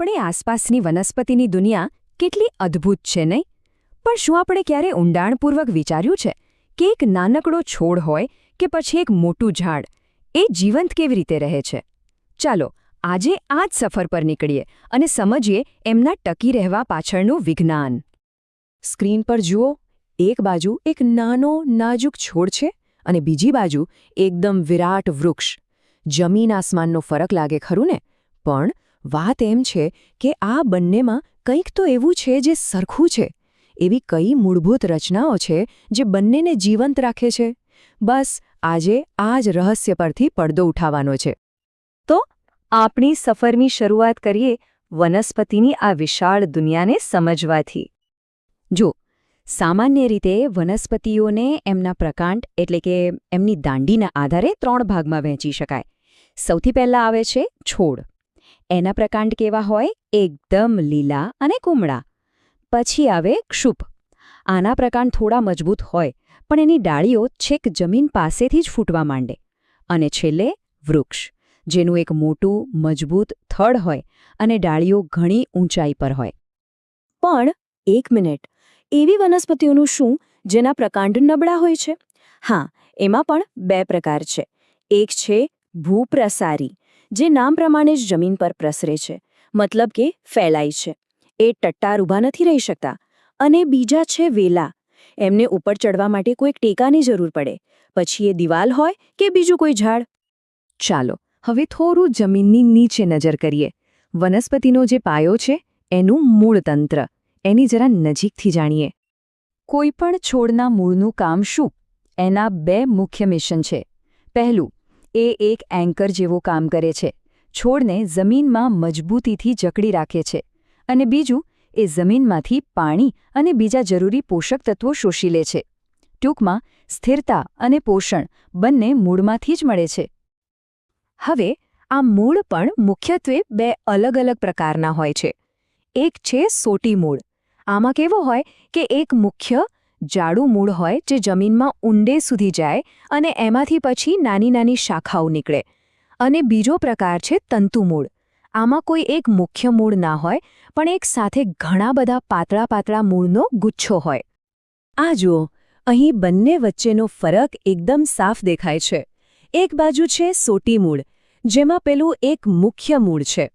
આપણી આસપાસની વનસ્પતિની દુનિયા કેટલી અદ્ભુત છે, નહીં? પણ શું આપણે ક્યારે ઊંડાણપૂર્વક વિચાર્યું છે કે એક નાનકડો છોડ હોય કે પછી એક મોટું ઝાડ, એ જીવંત કેવી રીતે રહે છે? ચાલો, આજે આ જ સફર પર નીકળીએ અને સમજીએ એમના ટકી રહેવા પાછળનું વિજ્ઞાન. સ્ક્રીન પર જુઓ, એક બાજુ એક નાનો, નાજુક છોડ છે અને બીજી બાજુ એકદમ વિરાટ વૃક્ષ. જમીન આસમાનનો ફરક લાગે ખરું ને? પણ વાત એમ છે કે આ બંનેમાં કંઈક તો એવું છે જે સરખું છે. એવી કઈ મૂળભૂત રચનાઓ છે જે બંનેને જીવંત રાખે છે? બસ, આજે આ જ રહસ્ય પરથી પડદો ઉઠાવવાનો છે. તો, આપણી સફરની શરૂઆત કરીએ વનસ્પતિની આ વિશાળ દુનિયાને સમજવાથી. જો, સામાન્ય રીતે વનસ્પતિઓને એમના પ્રકાંડ એટલે કે એમની દાંડીના આધારે ત્રણ ભાગમાં વહેંચી શકાય. સૌથી પહેલા આવે છે છોડ. એના પ્રકાંડ કેવા હોય? એકદમ લીલા અને કુમળા. પછી આવે ક્ષુપ. આના પ્રકાંડ થોડા મજબૂત હોય, પણ એની ડાળીઓ છેક જમીન પાસેથી જ ફૂટવા માંડે. અને છેલ્લે વૃક્ષ, જેનું એક મોટું, મજબૂત થડ હોય અને ડાળીઓ ઘણી ઊંચાઈ પર હોય. પણ એક મિનિટ, એવી વનસ્પતિઓનું શું જેના પ્રકાંડ નબળા હોય છે? હા, એમાં પણ બે પ્રકાર છે. એક છે ભૂપ્રસારી. જે નામ પ્રમાણે જ જમીન પર પ્રસરે છે. મતલબ કે ફેલાય છે. એ ટટ્ટાર ઊભા નથી રહી શકતા. અને બીજા છે વેલા. એમને ઉપર ચડવા માટે કોઈક ટેકાની જરૂર પડે. પછી એ દિવાલ હોય કે બીજું કોઈ ઝાડ? ચાલો, હવે થોડું જમીનની નીચે નજર કરીએ. વનસ્પતિનો જે પાયો છે, એનું મૂળ તંત્ર. એની જરા નજીકથી જાણીએ. કોઈ પણ છોડના મૂળનું કામ શું? એના બે મુખ્ય મિશન છે. પહેલું એ એક એન્કર જેવું કામ કરે છે. છોડને જમીનમાં મજબૂતીથી જકડી રાખે છે અને બીજું, એ જમીનમાંથી પાણી અને બીજા જરૂરી પોષક તત્વો શોષી લે છે. ટૂંકમાં, સ્થિરતા અને પોષણ બંને મૂળમાંથી જ મળે છે. હવે, આ મૂળ પણ મુખ્યત્વે બે અલગ અલગ પ્રકારના હોય છે. એક છે સોટી મૂળ. આમાં કેવો હોય કે એક મુખ્ય જાડું મૂળ હોય જે જમીનમાં ઊંડે સુધી જાય અને એમાંથી પછી નાની નાની શાખાઓ નીકળે. અને બીજો પ્રકાર છે તંતુ મૂળ. આમાં કોઈ એક મુખ્ય મૂળ ના હોય, પણ એક સાથે ઘણા બધા પાતળા પાતળા મૂળનો ગુચ્છો હોય. આ જુઓ, અહીં બંને વચ્ચેનો ફરક એકદમ સાફ દેખાય છે. એક બાજુ છે સોટી મૂળ, જેમાં પેલું એક મુખ્ય મૂળ છે.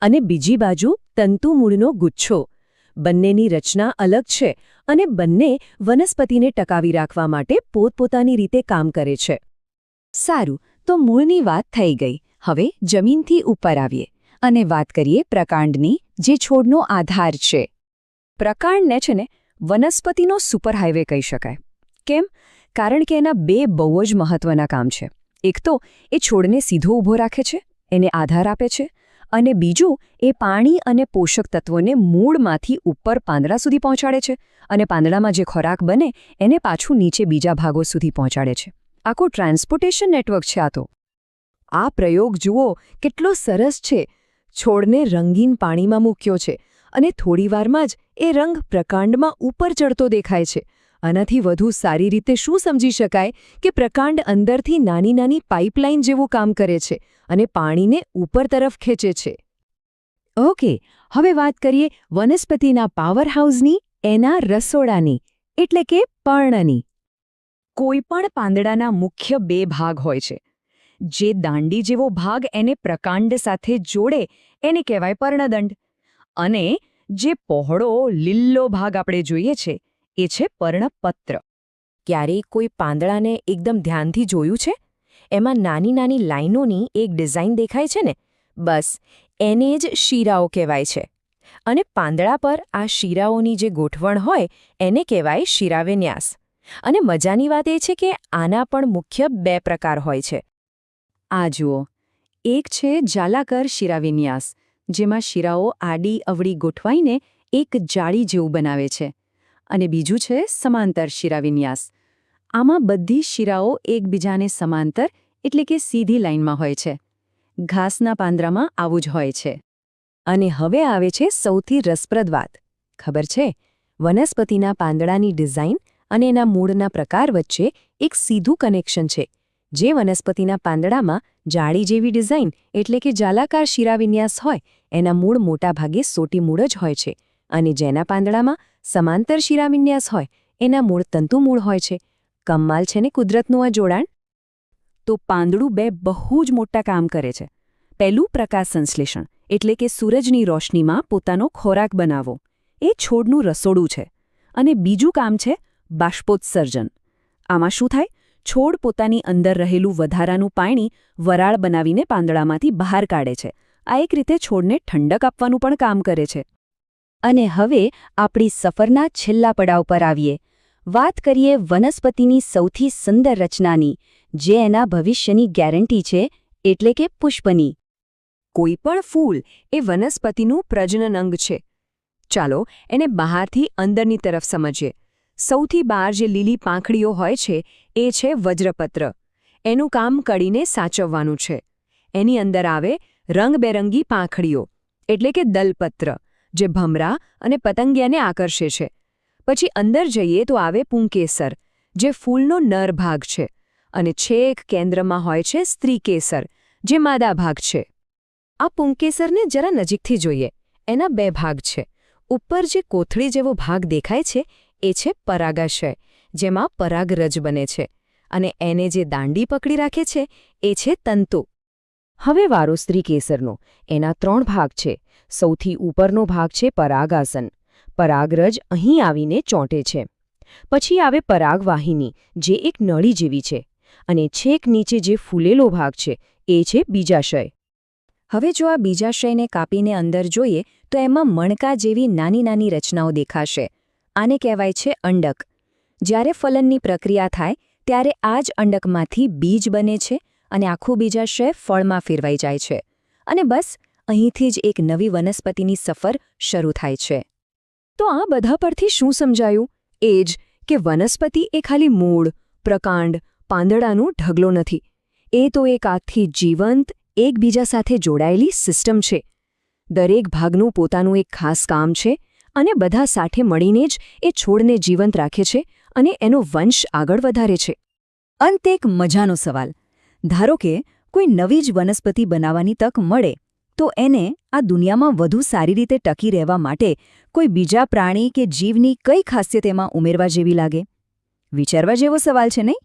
અને બીજી બાજુ તંતુ મૂળનો ગુચ્છો. બંનેની રચના અલગ છે અને બંને વનસ્પતિને ટકાવી રાખવા માટે પોતપોતાની રીતે કામ કરે છે. સારું, તો મૂળની વાત થઈ ગઈ. હવે જમીનથી ઉપર આવીએ અને વાત કરીએ પ્રકાંડની, જે છોડનો આધાર છે. પ્રકાંડને છે ને, વનસ્પતિનો સુપરહાઇવે કહી શકાય. કેમ? કારણ કે એના બે બહુ જ મહત્વના કામ છે. એક તો, એ છોડને સીધો ઊભો રાખે છે, એને આધાર આપે છે અને બીજું, એ પાણી અને પોષક તત્વોને મૂળમાંથી ઉપર પાંદડા સુધી પહોંચાડે છે અને પાંદડામાં જે ખોરાક બને, એને પાછું નીચે બીજા ભાગો સુધી પહોંચાડે છે. આખું ટ્રાન્સપોર્ટેશન નેટવર્ક છે આ તો. આ પ્રયોગ જુઓ, કેટલો સરસ છે. છોડને રંગીન પાણીમાં મૂક્યો છે અને થોડીવારમાં જ એ રંગ પ્રકાંડમાં ઉપર ચડતો દેખાય છે. આનાથી વધુ સારી રીતે શું સમજી શકાય કે પ્રકાંડ અંદરથી નાની નાની પાઇપલાઇન જેવું કામ કરે છે અને પાણીને ઉપર તરફ ખેંચે છે? ઓકે, હવે વાત કરીએ વનસ્પતિના પાવરહાઉસની એના રસોડાની, એટલે કે પર્ણની. કોઈપણ પાંદડાના મુખ્ય બે ભાગ હોય છે. જે દાંડી જેવો ભાગ એને પ્રકાંડ સાથે જોડે, એને કહેવાય પર્ણદંડ. અને જે પહોળો લીલ્લો ભાગ આપણે જોઈએ છે એ છે પર્ણપત્ર. ક્યારેય કોઈ પાંદડાને એકદમ ધ્યાનથી જોયું છે? એમાં નાની નાની લાઈનોની એક ડિઝાઇન દેખાય છે ને? બસ, એને જ શીરાઓ કહેવાય છે. અને પાંદડા પર આ શીરાઓની જે ગોઠવણ હોય, એને કહેવાય શિરાવિન્યાસ. અને મજાની વાત એ છે કે આના પણ મુખ્ય બે પ્રકાર હોય છે. આ જુઓ, એક છે જાલાકર શિરાવિન્યાસ, જેમાં શિરાઓ આડી અવળી ગોઠવાઈને એક જાળી જેવું બનાવે છે. અને બીજું છે સમાંતર શિરાવિન્યાસ આમાં બધી શિરાઓ એકબીજાને સમાંતર એટલે કે સીધી લાઇનમાં હોય છે. ઘાસના પાંદરામાં આવું જ હોય છે. અને હવે આવે છે સૌથી રસપ્રદ વાત. ખબર છે? વનસ્પતિના પાંદડાની ડિઝાઇન અને એના મૂળના પ્રકાર વચ્ચે એક સીધું કનેક્શન છે. જે વનસ્પતિના પાંદડામાં જાળી જેવી ડિઝાઇન એટલે કે જાલાકાર શિરાવિન્યાસ હોય, એના મૂળ મોટાભાગે સોટી મૂળ જ હોય છે. અને જેના પાંદડામાં સમાંતર શિરાવિન્યાસ હોય, એના મૂળ તંતુ મૂળ હોય છે. કમાલ છે ને કુદરતનું આ જોડાણ? તો પાંદડું બે બહુ જ મોટા કામ કરે છે. પહેલું પ્રકાશ સંશ્લેષણ, એટલે કે સૂરજની રોશનીમાં પોતાનો ખોરાક બનાવવો એ છોડનું રસોડું છે. અને બીજું કામ છે બાષ્પોત્સર્જન. આમાં શું થાય? છોડ પોતાની અંદર રહેલું વધારાનું પાણી વરાળ બનાવીને પાંદડામાંથી બહાર કાઢે છે. આ એક રીતે છોડને ઠંડક આપવાનું પણ કામ કરે છે. અને હવે આપણી સફરના છેલ્લા પડાવ પર આવીએ. વાત કરીએ વનસ્પતિની સૌથી સુંદર રચનાની, જે એના ભવિષ્યની ગેરંટી છે, એટલે કે પુષ્પની. કોઈ પણ ફૂલ એ વનસ્પતિનું પ્રજનન અંગ છે. ચાલો એને બહારથી અંદરની તરફ સમજીએ. સૌથી બહાર જે લીલી પાંખડીઓ હોય છે, એ છે વજ્રપત્ર. એનું કામ કડીને સાચવવાનું છે. એની અંદર આવે રંગબેરંગી પાંખડીઓ, એટલે કે દલપત્ર. જે ભમરા અને પતંગિયાને આકર્ષે છે. પછી અંદર જઈએ તો આવે પુંકેસર, જે ફૂલનો નર ભાગ છે અને છેક કેન્દ્રમાં હોય છે સ્ત્રીકેસર, જે માદા ભાગ છે. આ પુંકેસરને જરા નજીકથી જોઈએ. એના બે ભાગ છે. ઉપર જે કોથળી જેવો ભાગ દેખાય છે, એ છે પરાગાશય, જેમાં પરાગરજ બને છે અને એને જે દાંડી પકડી રાખે છે, એ છે તંતુ. હવે વારો સ્ત્રીકેસરનો. એના ત્રણ ભાગ છે. સૌથી ઉપરનો ભાગ છે પરાગાસન. પરાગરજ અહીં આવીને ચોંટે છે. પછી આવે પરાગવાહિની, જે એક નળી જેવી છે અને છેક નીચે જે ફૂલેલો ભાગ છે, એ છે બીજાશય. હવે જો આ બીજાશયને કાપીને અંદર જોઈએ, તો એમાં મણકા જેવી નાની નાની રચનાઓ દેખાશે. આને કહેવાય છે અંડક. જ્યારે ફલનની પ્રક્રિયા થાય, ત્યારે આ જ અંડકમાંથી બીજ બને છે અને આખું બીજાશય ફળમાં ફેરવાઈ જાય છે. અને બસ અહીંથી જ એક નવી વનસ્પતિની સફર શરૂ થાય છે. તો આ બધા પરથી શું સમજાયું? એ જ કે વનસ્પતિ એ ખાલી મૂળ, પ્રકાંડ, પાંદડાનું ઢગલો નથી. એ તો એક આખી જીવંત, એકબીજા સાથે જોડાયેલી સિસ્ટમ છે. દરેક ભાગનું પોતાનું એક ખાસ કામ છે અને બધા સાથે મળીને જ એ છોડને જીવંત રાખે છે અને એનો વંશ આગળ વધારે છે. અંતે એક મજાનો સવાલ. ધારો કે કોઈ નવી જ વનસ્પતિ બનાવવાની તક મળે તો એને આ દુનિયામાં વધુ સારી રીતે ટકી રહેવા માટે કોઈ બીજા પ્રાણી કે જીવની કઈ ખાસિયત એમાં ઉમેરવા જેવી લાગે? વિચારવા જેવો સવાલ છે નહીં?